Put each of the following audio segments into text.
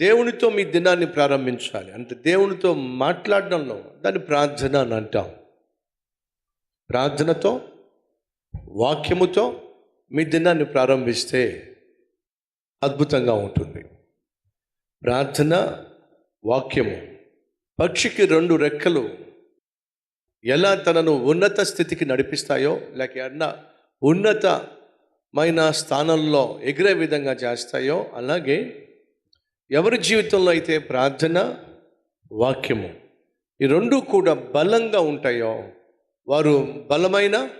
దేవునితో మీ దినాన్ని ప్రారంభించాలి. అంటే దేవునితో మాట్లాడడంలో దాన్ని ప్రార్థన అని అంటాం. ప్రార్థనతో వాక్యముతో మీ దినాన్ని ప్రారంభిస్తే అద్భుతంగా ఉంటుంది. ప్రార్థన వాక్యము. పక్షికి రెండు రెక్కలు ఎలా తనను ఉన్నత స్థితికి నడిపిస్తాయో లేక అన్న ఉన్నతమైన స్థానంలో ఎగిరే విధంగా చేస్తాయో అలాగే ఎవరి జీవితంలో అయితే ప్రార్థన వాక్యము ఈ రెండు కూడా బలంగా ఉంటాయో వారు బలమైన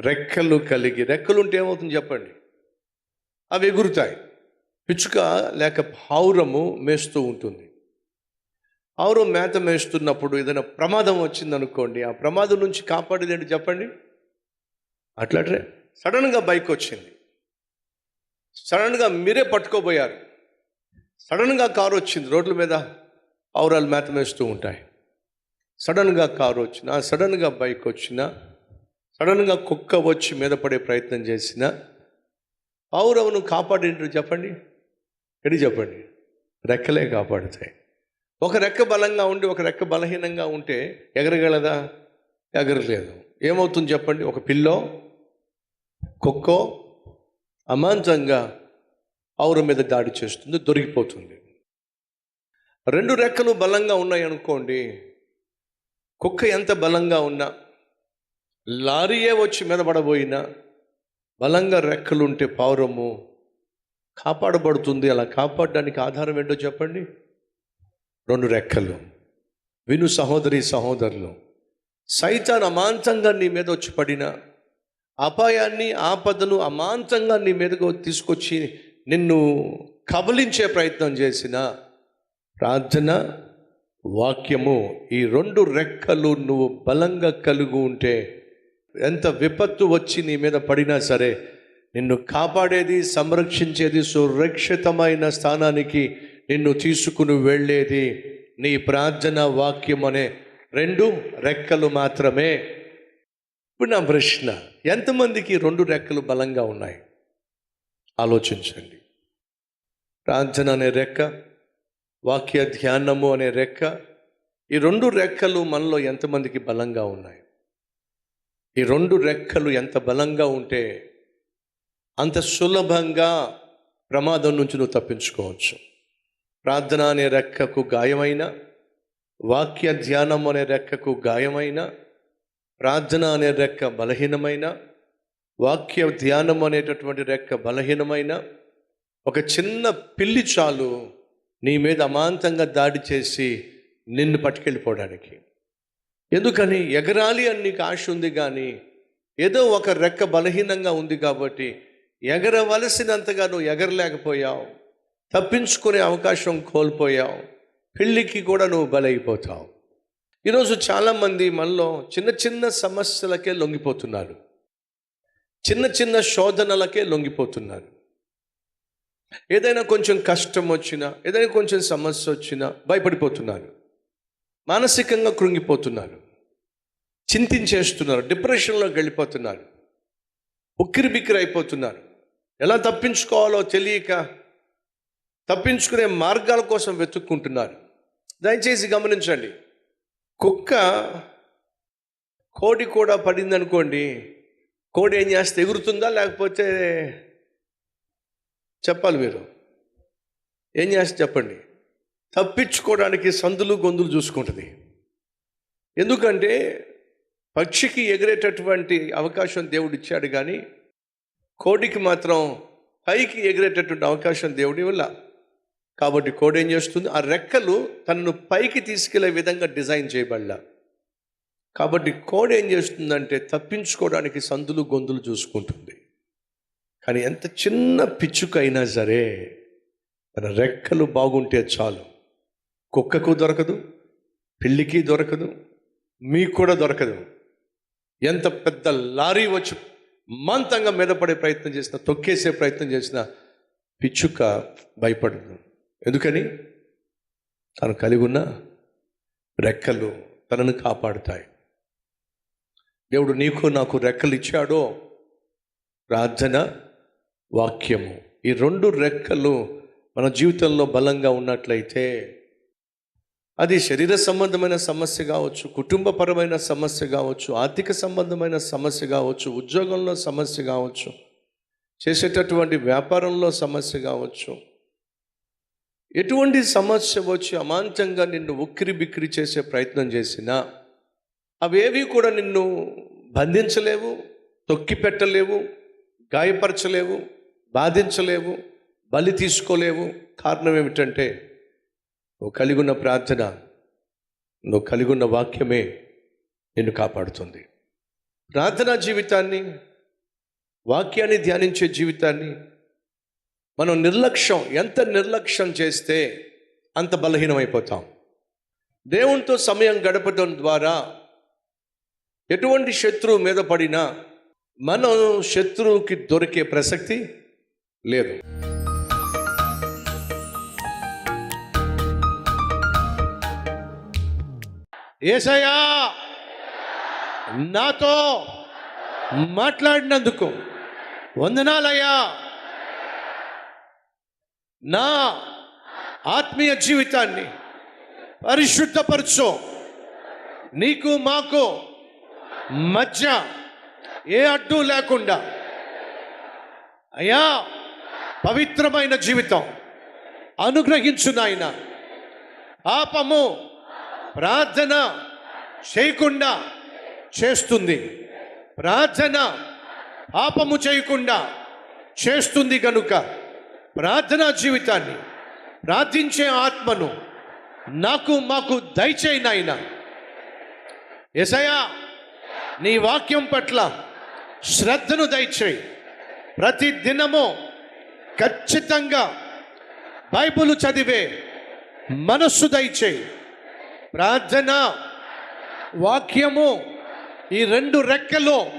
రెక్కలు కలిగి రెక్కలు ఉంటే ఏమవుతుంది చెప్పండి? అవి ఎగురుతాయి. పిచ్చుక లేక పావురము మేస్తూ ఉంటుంది. పావురం మేత మేస్తున్నప్పుడు ఏదైనా ప్రమాదం వచ్చిందనుకోండి ఆ ప్రమాదం నుంచి కాపాడేది ఏంటి చెప్పండి? అట్లాంటి సడన్గా బైక్ వచ్చింది. సడన్గా మీరే పట్టుకోబోయారు. సడన్గా కారు వచ్చింది. రోడ్ల మీద ఔరాలు మేత మేస్తూ ఉంటాయి. సడన్గా కారు వచ్చిన సడన్గా బైక్ వచ్చిన సడన్గా కుక్క వచ్చి మీద పడే ప్రయత్నం చేసిన పావురవును కాపాడేంటి చెప్పండి? ఎడి చెప్పండి? రెక్కలే కాపాడుతాయి. ఒక రెక్క బలంగా ఉండి ఒక రెక్క బలహీనంగా ఉంటే ఎగరగలదా? ఎగరలేదు. ఏమవుతుంది చెప్పండి? ఒక పిల్లో కుక్కో అమాంతంగా పావురం మీద దాడి చేస్తుంది దొరికిపోతుంది. రెండు రెక్కలు బలంగా ఉన్నాయి అనుకోండి కుక్క ఎంత బలంగా ఉన్నా లారీయే వచ్చి మీద పడబోయినా బలంగా రెక్కలుంటే పావురము కాపాడబడుతుంది. అలా కాపాడడానికి ఆధారం ఏంటో చెప్పండి? రెండు రెక్కలు. విను సహోదరి సహోదరులు సైతాన్ అమాంతంగా నీ మీద వచ్చి పడిన అపాయాన్ని ఆపదను అమాంతంగా నీ మీదకు తీసుకొచ్చి నిన్ను కబలించే ప్రయత్నం చేసిన ప్రార్థన వాక్యము ఈ రెండు రెక్కలు నువ్వు బలంగా కలిగి ఉంటే ఎంత విపత్తు వచ్చి నీ మీద పడినా సరే నిన్ను కాపాడేది సంరక్షించేది సురక్షితమైన స్థానానికి నిన్ను తీసుకుని వెళ్ళేది నీ ప్రార్థన వాక్యం అనే రెండు రెక్కలు మాత్రమే. ఇప్పుడు నా ప్రశ్న ఎంతమందికి రెండు రెక్కలు బలంగా ఉన్నాయి? ఆలోచించండి. ప్రార్థన అనే రెక్క వాక్య ధ్యానము అనే రెక్క ఈ రెండు రెక్కలు మనలో ఎంతమందికి బలంగా ఉన్నాయి? ఈ రెండు రెక్కలు ఎంత బలంగా ఉంటే అంత సులభంగా ప్రమాదం నుంచి నువ్వు తప్పించుకోవచ్చు. ప్రార్థన అనే రెక్కకు గాయమైన వాక్య ధ్యానం అనే రెక్కకు గాయమైన ప్రార్థన అనే రెక్క బలహీనమైన వాక్య ధ్యానం అనేటటువంటి రెక్క బలహీనమైన ఒక చిన్న పిల్లి చాలు నీ మీద అమాంతంగా దాడి చేసి నిన్ను పట్టుకెళ్ళిపోవడానికి. ఎందుకని? ఎగరాలి అని నీకు ఆశ ఉంది కానీ ఏదో ఒక రెక్క బలహీనంగా ఉంది కాబట్టి ఎగరవలసినంతగా నువ్వు ఎగరలేకపోయావు. తప్పించుకునే అవకాశం కోల్పోయావు. పెళ్ళికి కూడా నువ్వు బలైపోతావు. ఈరోజు చాలామంది మనలో చిన్న చిన్న సమస్యలకే లొంగిపోతున్నారు. చిన్న చిన్న శోధనలకే లొంగిపోతున్నారు. ఏదైనా కొంచెం కష్టం వచ్చినా ఏదైనా కొంచెం సమస్య వచ్చినా భయపడిపోతున్నారు. మానసికంగా కృంగిపోతున్నారు. చింతించేస్తున్నారు. డిప్రెషన్లోకి వెళ్ళిపోతున్నారు. ఉక్కిరి బిక్కిరి అయిపోతున్నారు ఎలా తప్పించుకోవాలో తెలియక తప్పించుకునే మార్గాల కోసం వెతుక్కుంటున్నారు. దయచేసి గమనించండి. కుక్క కోడి కూడా పడిందనుకోండి కోడి ఏం చేస్తే ఎగురుతుందా లేకపోతే చెప్పాలి మీరు? ఏం చేస్తే చెప్పండి? తప్పించుకోవడానికి సందులు గొంతులు చూసుకుంటుంది. ఎందుకంటే పక్షికి ఎగిరేటటువంటి అవకాశం దేవుడు ఇచ్చాడు కానీ కోడికి మాత్రం పైకి ఎగిరేటటువంటి అవకాశం దేవుడి వల్ల. కాబట్టి కోడి ఏం చేస్తుంది? ఆ రెక్కలు తనను పైకి తీసుకెళ్ళే విధంగా డిజైన్ చేయబడ్డా కాబట్టి కోడి ఏం చేస్తుందంటే తప్పించుకోవడానికి సందులు గొంతులు చూసుకుంటుంది. కానీ ఎంత చిన్న పిచ్చుకైనా సరే తన రెక్కలు బాగుంటే చాలు. కుక్కకు దొరకదు పిల్లికి దొరకదు మీకు కూడా దొరకదు. ఎంత పెద్ద లారీ వచ్చి మంతంగా మీద పడే ప్రయత్నం చేసినా తొక్కేసే ప్రయత్నం చేసినా పిచ్చుక భయపడదు. ఎందుకని? తను కలిగి ఉన్న రెక్కలు తనను కాపాడుతాయి. దేవుడు నీకు నాకు రెక్కలు ఇచ్చాడో ప్రార్థన వాక్యము. ఈ రెండు రెక్కలు మన జీవితంలో బలంగా ఉన్నట్లయితే అది శరీర సంబంధమైన సమస్య కావచ్చు కుటుంబపరమైన సమస్య కావచ్చు ఆర్థిక సంబంధమైన సమస్య కావచ్చు ఉద్యోగంలో సమస్య కావచ్చు చేసేటటువంటి వ్యాపారంలో సమస్య కావచ్చు. ఎటువంటి సమస్య వచ్చి అమాంతంగా నిన్ను ఉక్కిరి బిక్కిరి చేసే ప్రయత్నం చేసినా అవేవి కూడా నిన్ను బంధించలేవు తొక్కి పెట్టలేవు గాయపరచలేవు బాధించలేవు బలి తీసుకోలేవు. కారణం ఏమిటంటే నువ్వు కలిగి ఉన్న ప్రార్థన నువ్వు కలిగి ఉన్న వాక్యమే నిన్ను కాపాడుతుంది. ప్రార్థనా జీవితాన్ని వాక్యాన్ని ధ్యానించే జీవితాన్ని మనం నిర్లక్ష్యం ఎంత నిర్లక్ష్యం చేస్తే అంత బలహీనమైపోతాం. దేవునితో సమయం గడపడం ద్వారా ఎటువంటి శత్రువు మీద పడినా మనం శత్రువుకి దొరికే ప్రసక్తి లేదు. ఏసయ్యా నాతో మాట్లాడినందుకు వందనాలయ్యా. నా ఆత్మీయ జీవితాన్ని పరిశుద్ధపరచు. నీకు మాకు మధ్య ఏ అడ్డు లేకుండా. అయ్యా పవిత్రమైన జీవితం. అనుగ్రహించు నాయన. పాపము ప్రార్థన చేయకుండా చేస్తుంది. ప్రార్థన పాపము చేయకుండా చేస్తుంది కనుక ప్రార్థనా జీవితాన్ని ప్రార్థించే ఆత్మను నాకు మాకు దయచేయి నాయన. ఎసయా నీ వాక్యం పట్ల శ్రద్ధను దయచేయి. ప్రతి దినము ఖచ్చితంగా బైబులు చదివే మనస్సు దయచేయి. ప్రార్థన వాక్యము ఈ రెండు రెక్కలు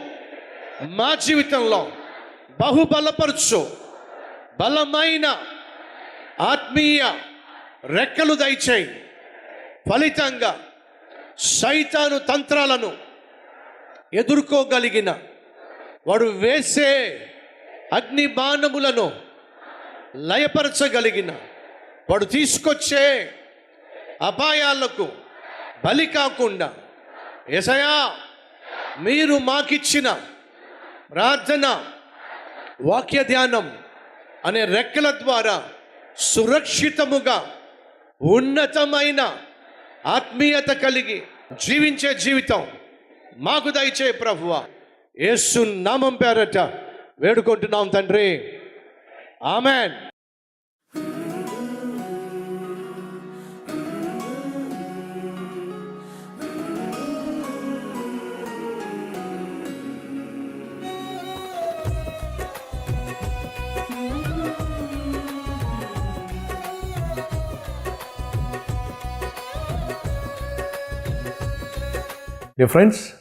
మా జీవితంలో బహుబలపరచు. బలమైన ఆత్మీయ రెక్కలు దయచేయి. ఫలితంగా సైతాను తంత్రాలను ఎదుర్కోగలిగిన. వాడు వేసే అగ్ని బాణములను లయపరచగలిగిన. వాడు తీసుకొచ్చే అపాయాలకు బలి కాకుండా. ఎసయా మీరు మాకిచ్చిన ప్రార్థన వాక్య ధ్యానం అనే రెక్కల ద్వారా సురక్షితముగా ఉన్నతమైన ఆత్మీయత కలిగి జీవించే జీవితం. మాకు దయచే ప్రభువ యేసు నామం పేరట వేడుకుంటున్నాం తండ్రి. ఆమెన్. ఫ్రెండ్స్